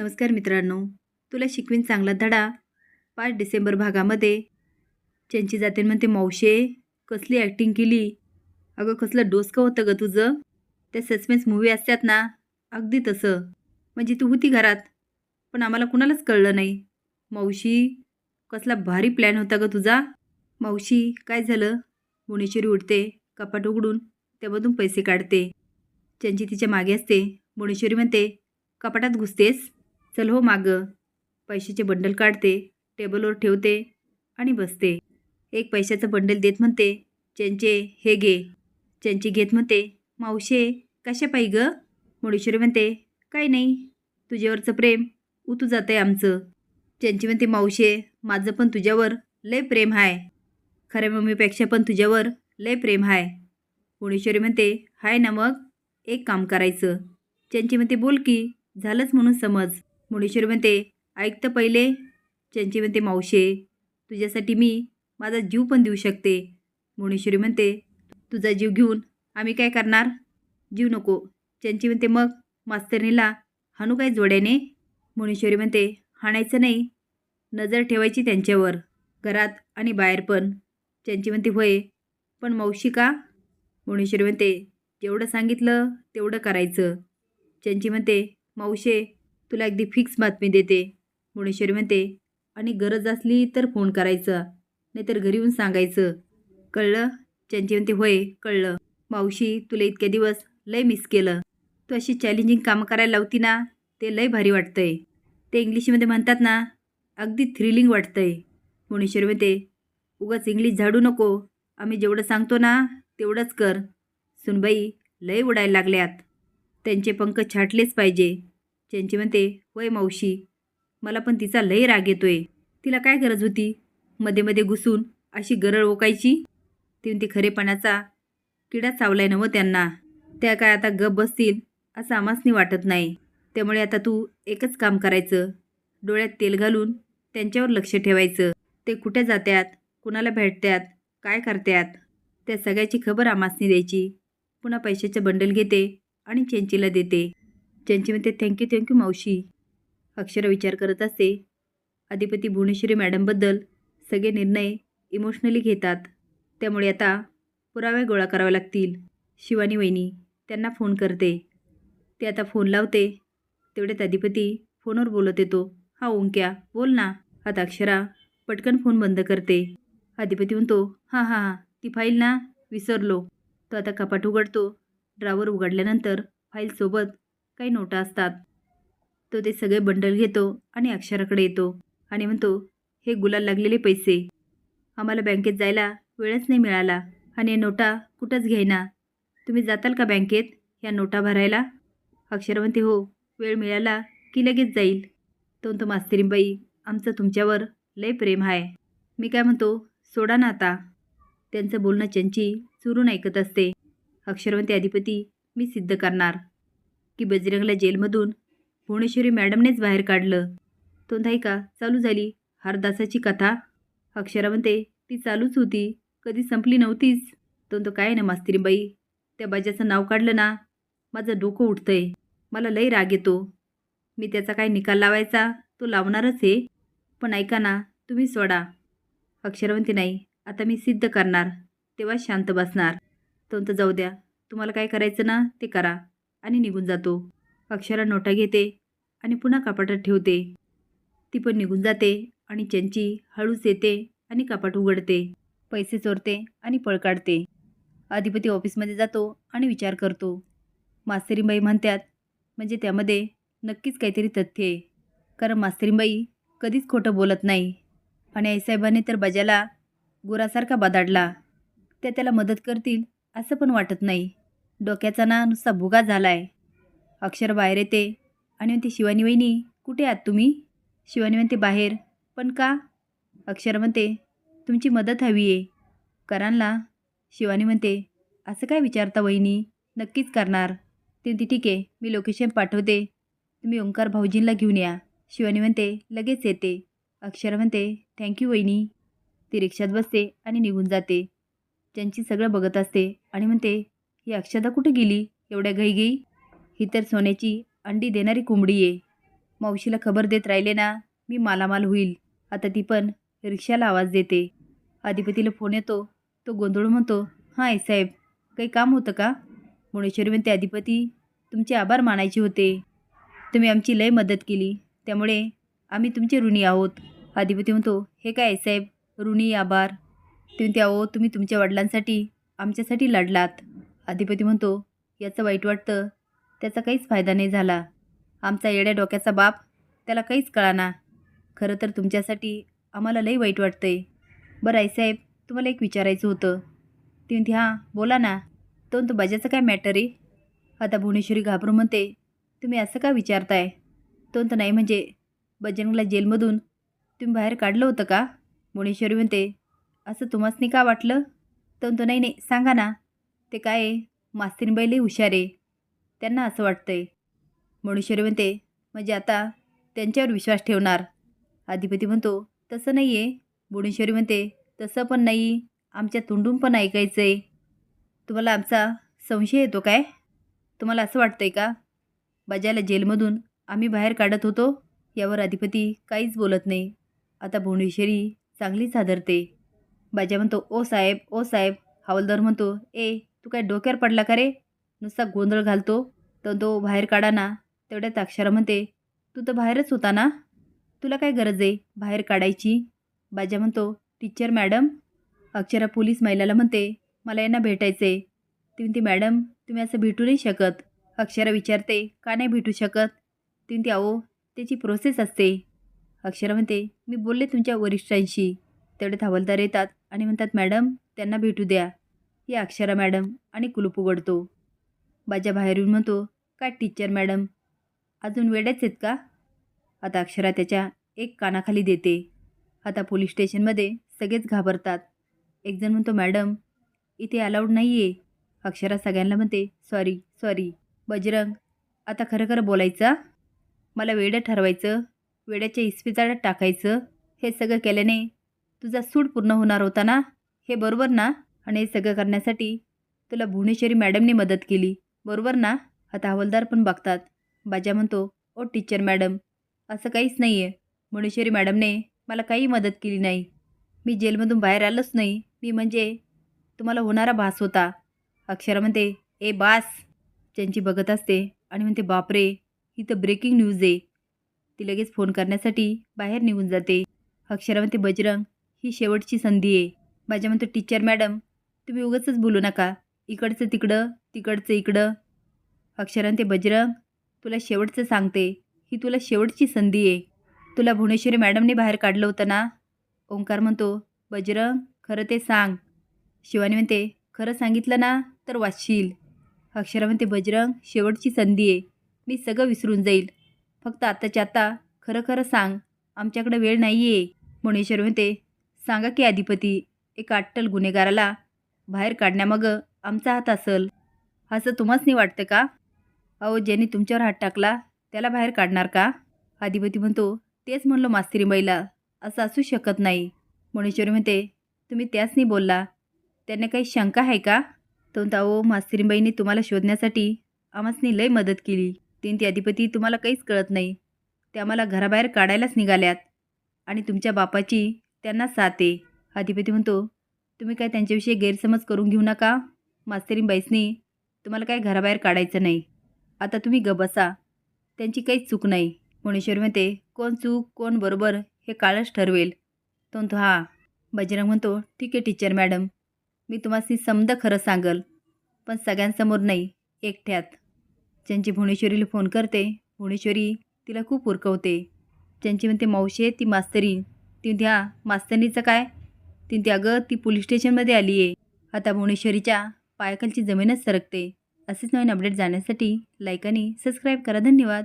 नमस्कार मित्रांनो. तुला शिकवीन चांगला धडा. पाच डिसेंबर भागामध्ये त्यांची जाते म्हणते मावशे कसली ॲक्टिंग केली? अगं कसलं डोसकं होतं गं तुझं? त्या सस्पेन्स मूवी असतात ना अगदी तसं. म्हणजे तू होती घरात पण आम्हाला कुणालाच कळलं नाही. मावशी कसला भारी प्लॅन होता गं तुझा. मावशी काय झालं? मुणेश्वरी उठते कपाट उघडून त्यामधून पैसे काढते. चंची तिच्यामागे असते. मुणेश्वरी म्हणते कपाटात घुसतेस? चल हो मागं. पैशाचे बंडल काढते टेबलवर ठेवते आणि बसते. एक पैशाचं बंडल देत म्हणते चंचे हे घे. चंचे घेत म्हणते मावशे कशा पाई ग? मुडेश्वरी म्हणते काही नाही तुझ्यावरचं प्रेम उतू जात आहे आमचं. चंची म्हणते मावशे माझं पण तुझ्यावर लय प्रेम आहे खऱ्या मम्मीपेक्षा पण तुझ्यावर लय प्रेम आहे मुडेश्वरी म्हणते हाय ना मग एक काम करायचं. चंची म्हणते बोल की झालंच म्हणून समज. मुळेश्वरी म्हणते ऐक तर पहिले. चंची म्हणते मावशे तुझ्यासाठी मी माझा जीव पण देऊ शकते. मुणेश्वरी म्हणते तुझा जीव घेऊन आम्ही काय करणार? जीव नको. चंची म्हणते मग मास्तरणीला हाणू काय जोड्याने? मुणेश्वरी म्हणते हाणायचं नाही. नजर ठेवायची त्यांच्यावर घरात आणि बाहेर पण. चंची म्हणते होय पण मावशी का? मुणेश्वरी म्हणते जेवढं सांगितलं तेवढं करायचं. चंची म्हणते मावशे तुला अगदी फिक्स बातमी देते. मुणेश्वरी म्हणते आणि गरज असली तर फोन करायचा नाहीतर घरी येऊन सांगायचं. कळलं? चंची म्हणते होय कळलं. मावशी तुला इतके दिवस लय मिस केलं. तू अशी चॅलेंजिंग कामं करायला लावती ना ते लय भारी वाटतंय. ते इंग्लिशमध्ये म्हणतात ना अगदी थ्रिलिंग वाटतंय. मुणेश्वरी म्हणते उगाच इंग्लिश झाडू नको. आम्ही जेवढं सांगतो ना तेवढंच कर. सुनबाई लय उडायला लागल्यात. त्यांचे पंख छाटलेच पाहिजे. चंची म्हणते वय मावशी मला पण तिचा लय राग येतोय. तिला काय गरज होती? मध्ये मध्ये घुसून अशी गरळ ओकायची? ते म्हणते खरेपणाचा किडा चावलाय नव त्यांना. त्या काय आता गप बसतील असं आमासनी वाटत नाही. त्यामुळे आता तू एकच काम करायचं. डोळ्यात तेल घालून त्यांच्यावर लक्ष ठेवायचं. ते कुठे जात्यात? कुणाला भेटत्यात? काय करत्यात? त्या सगळ्याची खबर आमासनी द्यायची. पुन्हा पैशाचं बंडल घेते आणि चेंचीला देते. ज्यांची म्हणते थँक्यू थँक्यू मावशी. अक्षर विचार करत असते. अधिपती भुवनेश्वरी मॅडमबद्दल सगळे निर्णय इमोशनली घेतात. त्यामुळे आता पुरावे गोळा करावे लागतील. शिवानी वहिनी त्यांना फोन करते. ते आता फोन लावते. तेवढ्यात अधिपती फोनवर बोलत येतो. हा ओंक्या बोल ना. आता अक्षरा पटकन फोन बंद करते. अधिपती म्हणतो हां हां हां ती फाईल ना विसरलो. तो आता कपाट उघडतो. ड्रावर उघडल्यानंतर फाईलसोबत काही नोटा असतात. तो ते सगळे बंडल घेतो आणि अक्षराकडे येतो आणि म्हणतो हे गुलाल लागलेले पैसे. आम्हाला बँकेत जायला वेळच नाही मिळाला आणि नोटा कुठंच घ्यायना. तुम्ही जाताल का बँकेत या नोटा भरायला? अक्षर म्हणते हो वेळ मिळाला की लगेच जाईल. तो म्हणतो मास्तरीबाई आमचं तुमच्यावर लय प्रेम आहे मी काय म्हणतो सोडा ना आता. त्यांचं बोलणं चंची चुरून ऐकत असते. अक्षरवंती अधिपती मी सिद्ध करणार. की बजरंगला जेलमधून भुवनेश्वरी मॅडमनेच बाहेर काढलं. तो नाही का? चालू झाली. हरदासाची कथा. अक्षरा म्हणते ती चालूच होती. कधी संपली नव्हतीच. तो तो काय ना मास्तरीबाई? त्या बाजाचं नाव काढलं ना माझं डोकं उठतंय. मला लई राग येतो. मी त्याचा काय निकाल लावायचा? तो लावणारच आहे. पण ऐका ना तुम्ही सोडा. अक्षरवंती नाही. आता मी सिद्ध करणार. तेव्हा शांत बसणार. तो तर जाऊ द्या. तुम्हाला काय करायचं ना ते करा. आणि निघून जातो. अक्षरा नोटा घेते आणि पुन्हा कपाटात ठेवते. ती पण निघून जाते आणि चंची हळूच येते आणि कपाट उघडते. पैसे चोरते आणि पळ काढते. अधिपती ऑफिसमध्ये जातो आणि विचार करतो. मास्तरीबाई म्हणतात म्हणजे त्यामध्ये नक्कीच काहीतरी तथ्य आहे. कारण मास्तरीबाई कधीच खोटं बोलत नाही. आणि आईसाहेबांनी तर बजाला गुरासारखा बदाडला. त्या त्याला मदत करतील असं पण वाटत नाही. डोक्याचा ना नुसता भुगा झाला आहे अक्षर बाहेर येते. आणि म्हणते शिवानी वहिनी कुठे आहात तुम्ही? शिवानी म्हणते बाहेर. पण का? अक्षर म्हणते तुमची मदत हवी आहे. करानला शिवानी म्हणते असं काय विचारता वहिनी? नक्कीच करणार. ते म्हणते ठीक आहे मी लोकेशन पाठवते. तुम्ही ओंकार भाऊजींना घेऊन या. शिवानी म्हणते लगेच येते. अक्षर म्हणते थँक्यू वहिनी. ती रिक्षात बसते आणि निघून जाते. त्यांची सगळं बघत असते आणि म्हणते ही अक्षता कुठे गेली? एवढ्या घाईघाई? ही तर सोन्याची अंडी देणारी कोंबडी आहे. मावशीला खबर देत राहिले ना मी मालामाल होईल. आता ती पण रिक्षाला आवाज देते. अधिपतीला फोन येतो. तो गोंधळून म्हणतो हां आई साहेब काही काम होतं का? मुणेश्वरी म्हणते अधिपती तुमचे आभार मानायचे होते. तुम्ही आमची लय मदत केली. त्यामुळे आम्ही तुमचे ऋणी आहोत. अधिपती म्हणतो हे काय साहेब? ऋणी आभार. ते म्हणते अहो तुम्ही तुमच्या वडिलांसाठी आमच्यासाठी लढलात. अधिपती म्हणतो याचं वाईट वाटतं. त्याचा काहीच फायदा नाही झाला. आमचा येड्या डोक्याचा बाप त्याला काहीच कळाना. खरं तर तुमच्यासाठी आम्हाला लई वाईट वाटतंय. बरं आईसाहेब तुम्हाला एक विचारायचं होतं. ती म्हणते हां बोला ना. तो तो बजाचं काय मॅटर आहे? आता भुवनेश्वरी घाबरून म्हणते तुम्ही असं का विचारताय? तो तर नाही म्हणजे बजरंगला जेलमधून तुम्ही बाहेर काढलं होतं का? भुवनेश्वरी म्हणते असं तुम्हासनी का वाटलं? तो तो नाही नाही सांगा ना. ते काय? आहे लई हुशार आहे. त्यांना असं वाटतं आहे भुवनेश्वरी म्हणते म्हणजे आता त्यांच्यावर विश्वास ठेवणार. अधिपती म्हणतो तसं नाही आहे बुडेश्वरी म्हणते तसं पण नाही. आमच्या तोंडून पण ऐकायचं आहे तुम्हाला आमचा संशय येतो काय? तुम्हाला असं वाटतं आहे का? बजाला जेलमधून आम्ही बाहेर काढत होतो यावर अधिपती काहीच बोलत नाही. आता भुवनेश्वरी चांगलीच हादरते. बाजा म्हणतो ओ साहेब ओ साहेब. हवालदार म्हणतो ए तू काय डोक्यावर पडला का रे? नुसता गोंधळ घालतो. तर तो बाहेर काढा ना. तेवढ्यात अक्षरा म्हणते तू तर बाहेरच होता ना? तुला काय गरज आहे बाहेर काढायची? बाजा म्हणतो टीचर मॅडम. अक्षरा पोलीस महिलाला म्हणते मला यांना भेटायचं आहे ती म्हणते मॅडम तुम्ही असं भेटू नाही शकत. अक्षरा विचारते का नाही भेटू शकत? ती म्हणते अहो त्याची प्रोसेस असते. अक्षरा म्हणते मी बोलले तुमच्या वरिष्ठांशी. तेवढ्यात हवालदार येतात आणि म्हणतात मॅडम त्यांना भेटू द्या. ही अक्षरा मॅडम आणि कुलूप उघडतो. बाजा बाहेरून म्हणतो काय टीचर मॅडम? अजून वेड्याच आहेत का? आता अक्षरा त्याच्या एक कानाखाली देते. आता पोलीस स्टेशनमध्ये सगळेच घाबरतात. एकजण म्हणतो मॅडम इथे अलाउड नाही आहे अक्षरा सगळ्यांना म्हणते सॉरी सॉरी बजरंग आता खरं खरं बोलायचं? मला वेडं ठरवायचं वेड्याच्या इस्पितळात टाकायचं हे सगळं केल्याने तुझा सूड पूर्ण होणार होता ना? हे बरोबर ना? आणि हे सगळं करण्यासाठी तुला भुवनेश्वरी मॅडमने मदत केली. बरोबर ना? आता हवालदार पण बघतात. बाजा म्हणतो ओ टीचर मॅडम असं काहीच नाही आहे भुवनेश्वरी मॅडमने मला काही मदत केली नाही. मी जेलमधून बाहेर आलोच नाही. मी म्हणजे तुम्हाला होणारा भास होता. अक्षरा म्हणते ए बास. त्यांची बघत असते आणि म्हणते बापरे ही तर ब्रेकिंग न्यूज आहे. ती लगेच फोन करण्यासाठी बाहेर निघून जाते. अक्षरा म्हणते बजरंग ही शेवटची संधी आहे. माझ्या म्हणतो टीचर मॅडम तुम्ही उगाचच बोलू नका. इकडचं तिकडं तिकडचं इकडं. अक्षरान ते बजरंग तुला शेवटचं सांगते. ही तुला शेवटची संधी आहे. तुला भुवनेश्वरी मॅडमने बाहेर काढलं होतं ना? ओंकार म्हणतो बजरंग खरं ते सांग. शिवानी म्हणते खरं सांगितलं ना? तर वाचशील. अक्षरा म्हणते बजरंग शेवटची संधी आहे. मी सगळं विसरून जाईल. फक्त आत्ताच्या आत्ता खरं खरं सांग. आमच्याकडे वेळ नाही आहे भुवनेश्वर म्हणते सांगा की अधिपती एका अट्टल गुन्हेगाराला बाहेर काढण्यामग आमचा हात असेल. असं तुम्हाच नाही वाटतं का? अहो ज्यांनी तुमच्यावर हात टाकला त्याला बाहेर काढणार का? अधिपती म्हणतो तेच म्हणलो मास्तिरीबाईला असं असू शकत नाही. भुवनेश्वरी म्हणते तुम्ही त्याच नाही बोलला. त्यांना काही शंका आहे का? तो अहो मास्तिरीबाईंनी तुम्हाला शोधण्यासाठी आम्हासनी लय मदत केली. तीन ती अधिपती तुम्हाला काहीच कळत नाही. ते आम्हाला घराबाहेर काढायलाच निघाल्यात. आणि तुमच्या बापाची त्यांना साथ आहे. अधिपती म्हणतो तुम्ही काय त्यांच्याविषयी गैरसमज करून घेऊ नका? मास्तरीबाईसनी तुम्हाला काय घराबाहेर काढायचं नाही. आता तुम्ही ग बसा. त्यांची काहीच चूक नाही. भुवनेश्वर म्हणते कोण चूक कोण बरोबर हे काळच ठरवेल. तो म्हणतो हा. बजरंग म्हणतो ठीक आहे टीचर मॅडम. मी तुम्हाला समद खरं सांगल पण सगळ्यांसमोर नाही एकट्यात. ज्यांची भुवनेश्वरीला फोन करते. भुवनेश्वरी तिला खूप उरकवते ज्यांची म्हणते मावशी आहे ती मास्तरी ती म्हणते हा मास्तरीचं काय? ती म्हणते अगं ती पोलीस स्टेशनमध्ये आली आहे. आता भुवनेश्वरीच्या पायाखालची जमीनच सरकते. असेच नवीन अपडेट जाण्यासाठी लाईक आणि सबस्क्राईब करा. धन्यवाद.